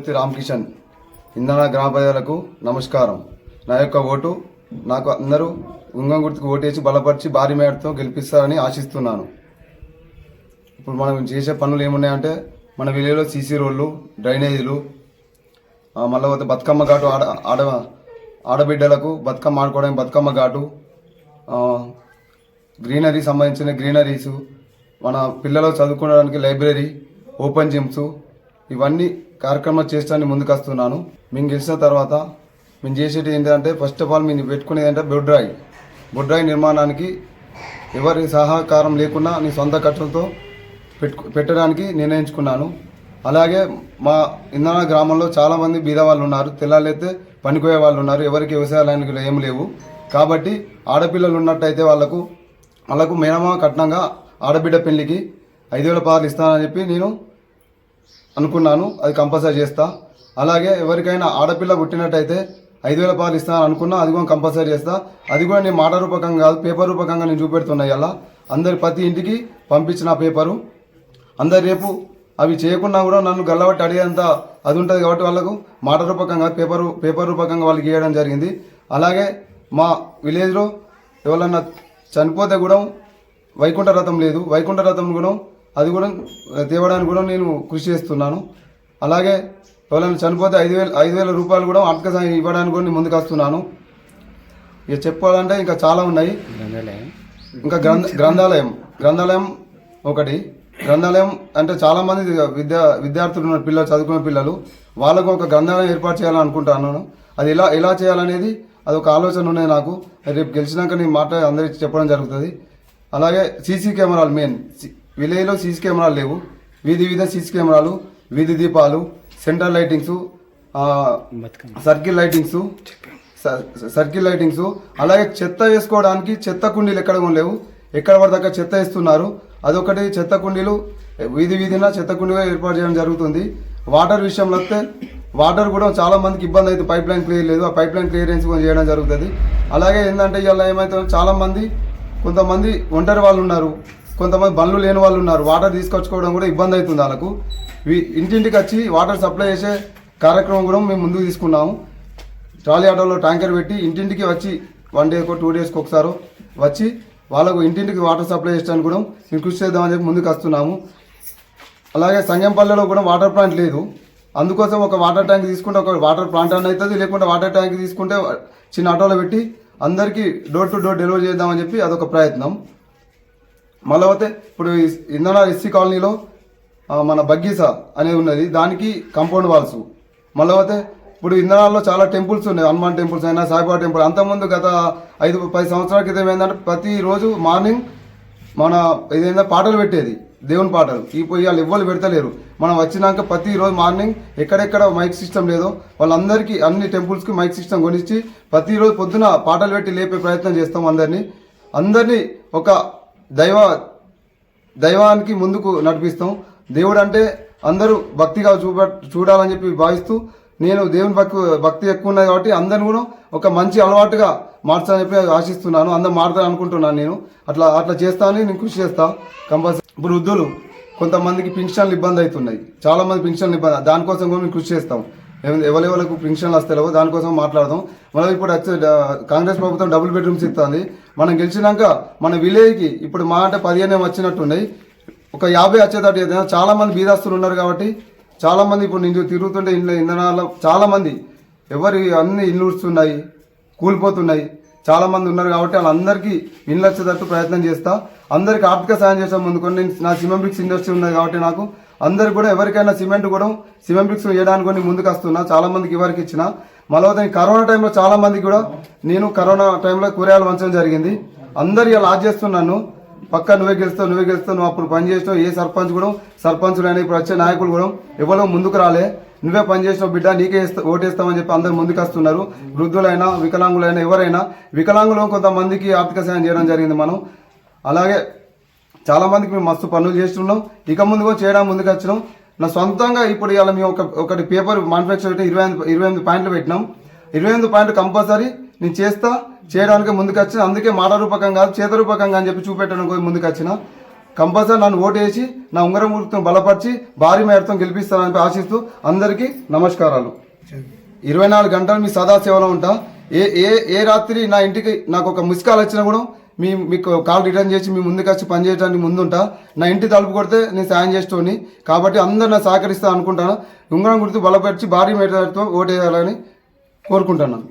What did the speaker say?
తృప్తి రామకిషన్ ఇంధన గ్రామ ప్రజలకు నమస్కారం. నా యొక్క ఓటు నాకు అందరూ ఉంగం గుర్తుకు ఓటేసి బలపరిచి భారీ మేడతో గెలిపిస్తారని ఆశిస్తున్నాను. ఇప్పుడు మనం చేసే పనులు ఏమున్నాయంటే మన విలేజ్లో సీసీ రోడ్లు డ్రైనేజీలు మళ్ళీ పోతే బతుకమ్మ ఘాటు ఆడ ఆడ ఆడబిడ్డలకు బతుకమ్మ ఆడుకోవడానికి బతుకమ్మ ఘాటు గ్రీనరీ సంబంధించిన గ్రీనరీస్ మన పిల్లలు చదువుకోవడానికి లైబ్రరీ ఓపెన్ జిమ్స్ ఇవన్నీ కార్యక్రమం చేస్తానికి ముందుకొస్తున్నాను. మేము గెలిచిన తర్వాత మేము చేసేది ఏంటంటే ఫస్ట్ ఆఫ్ ఆల్ మేము పెట్టుకునేది అంటే బొడ్రాయి బొడ్రాయి నిర్మాణానికి ఎవరి సహకారం లేకుండా నీ సొంత ఖర్చులతో పెట్టు పెట్టడానికి నిర్ణయించుకున్నాను. అలాగే మా ఇంధన గ్రామంలో చాలామంది బీద వాళ్ళు ఉన్నారు. తెల్లాలైతే పనికోయే వాళ్ళు ఉన్నారు. ఎవరికి వ్యవసాయాలకు ఏం లేవు. కాబట్టి ఆడపిల్లలు ఉన్నట్టయితే వాళ్ళకు వాళ్ళకు మేనమా కట్నంగా ఆడబిడ్డ పెళ్ళికి ఐదు వేల పాలు ఇస్తానని చెప్పి నేను అనుకున్నాను అది కంపల్సరీ చేస్తా. అలాగే ఎవరికైనా ఆడపిల్ల పుట్టినట్టయితే ఐదు వేల పాలు ఇస్తాను అనుకున్నా అది కూడా కంపల్సరీ చేస్తా. అది కూడా నేను మాట రూపకంగా కాదు పేపర్ రూపకంగా నేను చూపెడుతున్నా ఇలా అందరి ప్రతి ఇంటికి పంపించిన పేపరు. అందరు రేపు అవి చేయకుండా కూడా నన్ను గల్లబట్టి అడిగేంత అది ఉంటుంది కాబట్టి వాళ్ళకు మాట రూపకంగా పేపర్ పేపర్ రూపకంగా వాళ్ళకి ఇవ్వడం జరిగింది. అలాగే మా విలేజ్లో ఎవరన్నా చనిపోతే కూడా వైకుంఠ రథం లేదు. వైకుంఠ రథం కూడా అది కూడా తేవడానికి కూడా నేను కృషి చేస్తున్నాను. అలాగే ఎవరైనా చనిపోతే ఐదు వేల ఐదు వేల రూపాయలు కూడా ఆర్థిక సాయం ఇవ్వడానికి కూడా నేను ముందుకు వస్తున్నాను. ఇక చెప్పాలంటే ఇంకా చాలా ఉన్నాయి. ఇంకా గ్రంథ గ్రంథాలయం గ్రంథాలయం ఒకటి. గ్రంథాలయం అంటే చాలా మంది విద్యా విద్యార్థులు ఉన్న పిల్లలు చదువుకునే పిల్లలు వాళ్ళకు ఒక గ్రంథాలయం ఏర్పాటు చేయాలని అనుకుంటున్నాను. అది ఎలా ఎలా చేయాలనేది అది ఒక ఆలోచన ఉన్నది నాకు. రేపు గెలిచినాక నేను మాట అందరికి చెప్పడం జరుగుతుంది. అలాగే సీసీ కెమెరాలు మెయిన్. విలేజ్లో సీసీ కెమెరాలు లేవు. వీధి వీధి సీసీ కెమెరాలు వీధి దీపాలు central lightings circle lightings circle lightings అలాగే చెత్త వేసుకోవడానికి చెత్త కుండీలు ఎక్కడ కూడా లేవు ఎక్కడ అక్కడ చెత్త వేస్తున్నారు. అదొకటి చెత్త కుండీలు వీధి వీధిన చెత్త కుండీగా ఏర్పాటు చేయడం జరుగుతుంది. వాటర్ విషయంలో వస్తే వాటర్ కూడా చాలా మందికి ఇబ్బంది అయితే పైప్ లైన్ క్లియర్ లేదు. ఆ పైప్ లైన్ క్లియరెన్స్ కూడా చేయడం జరుగుతుంది. అలాగే ఏంటంటే ఇవాళ ఏమైతే చాలా మంది కొంతమంది ఒంటరి వాళ్ళు ఉన్నారు. కొంతమంది బండ్లు లేని వాళ్ళు ఉన్నారు. వాటర్ తీసుకొచ్చుకోవడం కూడా ఇబ్బంది అవుతుంది వాళ్ళకు. ఇంటింటికి వచ్చి వాటర్ సప్లై చేసే కార్యక్రమం కూడా మేము ముందుకు తీసుకున్నాము. ట్రాలీ ఆటోలో ట్యాంకర్ పెట్టి ఇంటింటికి వచ్చి వన్ డేకో టూ డేస్కి ఒకసారి వచ్చి వాళ్ళకు ఇంటింటికి వాటర్ సప్లై చేయడానికి కూడా మేము కృషి చేద్దామని చెప్పి ముందుకు వస్తున్నాము. అలాగే సంగంపల్లెలో కూడా వాటర్ ప్లాంట్ లేదు. అందుకోసం ఒక వాటర్ ట్యాంక్ తీసుకుంటే ఒక వాటర్ ప్లాంట్ అని అవుతుంది. లేకుంటే వాటర్ ట్యాంక్ తీసుకుంటే చిన్న ఆటోలో పెట్టి అందరికీ డోర్ టు డోర్ డెలివరీ చేద్దామని చెప్పి అదొక ప్రయత్నం. మళ్ళీ ఇప్పుడు ఇంధన ఎస్సీ కాలనీలో మన బగ్గీసా అనేది ఉన్నది. దానికి కాంపౌండ్ వాల్స్. మళ్ళీ ఇప్పుడు ఇంధనాల్లో చాలా టెంపుల్స్ ఉన్నాయి. హనుమాన్ టెంపుల్స్ అయినా సాయిబాబా టెంపుల్. అంతకుముందు గత ఐదు పది సంవత్సరాల క్రితం ఏంటంటే ప్రతిరోజు మార్నింగ్ మన ఏదైనా పాటలు పెట్టేది. దేవుని పాటలు. ఈ పోయి వాళ్ళు ఎవ్వరు పెడతలేరు. మనం వచ్చినాక ప్రతిరోజు మార్నింగ్ ఎక్కడెక్కడ మైక్ సిస్టమ్ లేదో వాళ్ళందరికీ అన్ని టెంపుల్స్కి మైక్ సిస్టమ్ కొనిచ్చి ప్రతిరోజు పొద్దున పాటలు పెట్టి లేపే ప్రయత్నం చేస్తాం అందరినీ. అందరినీ ఒక దైవ దైవానికి ముందుకు నడిపిస్తాం. దేవుడు అంటే అందరూ భక్తిగా చూప చూడాలని చెప్పి భావిస్తూ నేను దేవుని భక్తి భక్తి ఎక్కువ ఉన్నది కాబట్టి అందరిని కూడా ఒక మంచి అలవాటుగా మార్చాలని చెప్పి ఆశిస్తున్నాను. అందరు మారుతారు అనుకుంటున్నాను నేను. అట్లా అట్లా చేస్తానని నేను కృషి చేస్తాను కంపల్సరీ ఇప్పుడు వృద్ధులు కొంతమందికి పింఛన్లు ఇబ్బంది అవుతున్నాయి. చాలామంది పింఛన్లు ఇబ్బంది దానికోసం కూడా మేము కృషి చేస్తాం. ఎవరెవరికి పెన్షన్లు వస్తాయో దానికోసం మాట్లాడదాం. మనం ఇప్పుడు వచ్చే కాంగ్రెస్ ప్రభుత్వం డబుల్ బెడ్రూమ్స్ ఇస్తుంది. మనం గెలిచినాక మన విలేజ్కి ఇప్పుడు మా అంటే పదిహేను వచ్చినట్టున్నాయి. ఒక యాభై వచ్చేటట్టు ఏదైనా చాలామంది బీదాస్తులు ఉన్నారు కాబట్టి చాలామంది ఇప్పుడు నేను తిరుగుతుంటే ఇండ్ల ఇంధనాల చాలామంది ఎవరి అన్ని ఇల్లు ఉడుస్తున్నాయి కూలిపోతున్నాయి. చాలామంది ఉన్నారు కాబట్టి వాళ్ళందరికీ ఇండ్లు వచ్చేటట్టు ప్రయత్నం చేస్తా. అందరికీ ఆర్థిక సాయం చేసే ముందుకొని నేను నా సిమెంట్ ఇండస్ట్రీ ఉన్నది కాబట్టి నాకు అందరు కూడా ఎవరికైనా సిమెంట్ కూడా సిమెంట్ బ్రిక్స్ వేయడానికి కూడా నేను ముందుకు వస్తున్నా. చాలా మందికి ఎవరికి ఇచ్చిన. మళ్ళీ కరోనా టైంలో చాలా మందికి కూడా నేను కరోనా టైంలో కూరగాయలు వంచడం జరిగింది. అందరు ఇలా లాజ్ చేస్తున్నాను. పక్క నువ్వే గెలుస్తావు నువ్వే గెలుస్తావు నువ్వు అప్పుడు పని చేసినావు. ఏ సర్పంచ్ కూడా సర్పంచులు అయినా ఇప్పుడు వచ్చే నాయకులు కూడా ఎవరో ముందుకు రాలే. నువ్వే పని చేసినావు బిడ్డ నీకే ఇస్తా ఓటేస్తామని చెప్పి అందరు ముందుకు వస్తున్నారు. వృద్ధులైనా వికలాంగులైనా ఎవరైనా వికలాంగులు కొంతమందికి ఆర్థిక సాయం చేయడం జరిగింది మనం. అలాగే చాలామందికి మేము మస్తు పనులు చేస్తున్నాం. ఇక ముందుగా చేయడం ముందుకు వచ్చినాం. నా సొంతంగా ఇప్పుడు ఇవాళ మేము ఒక ఒకటి పేపర్ మ్యానుఫ్యాక్చర్ పెట్టి ఇరవై ఎనిమిది ఇరవై ఎనిమిది పాయింట్లు పెట్టినాం. ఇరవై ఎనిమిది పాయింట్లు కంపల్సరీ నేను చేస్తా చేయడానికి ముందుకు వచ్చిన. అందుకే మాట రూపకం కాదు చేత రూపకంగా అని చెప్పి చూపెట్టడం కోసం ముందుకు వచ్చిన. కంపల్సరీ నన్ను ఓటు వేసి నా ఉంగరం గుర్తును బలపరిచి భారీ మేరతో గెలిపిస్తానని ఆశిస్తూ అందరికీ నమస్కారాలు. ఇరవై నాలుగు గంటలు మీ సదాసేవలో ఉంటా. ఏ ఏ ఏ రాత్రి నా ఇంటికి నాకు ఒక మిస్ కాల్ వచ్చినా కూడా మీ మీకు కాల్ రిటర్న్ చేసి మీ ముందుకు వచ్చి పనిచేయడానికి ముందుంటా. నా ఇంటి తలుపు కొడితే నేను సాయం చేస్తోని కాబట్టి అందరు నా సహకరిస్తా అనుకుంటాను. ఉంగరం గుర్తు బలపరిచి భారీ మేటతో ఓటేయాలని కోరుకుంటున్నాను.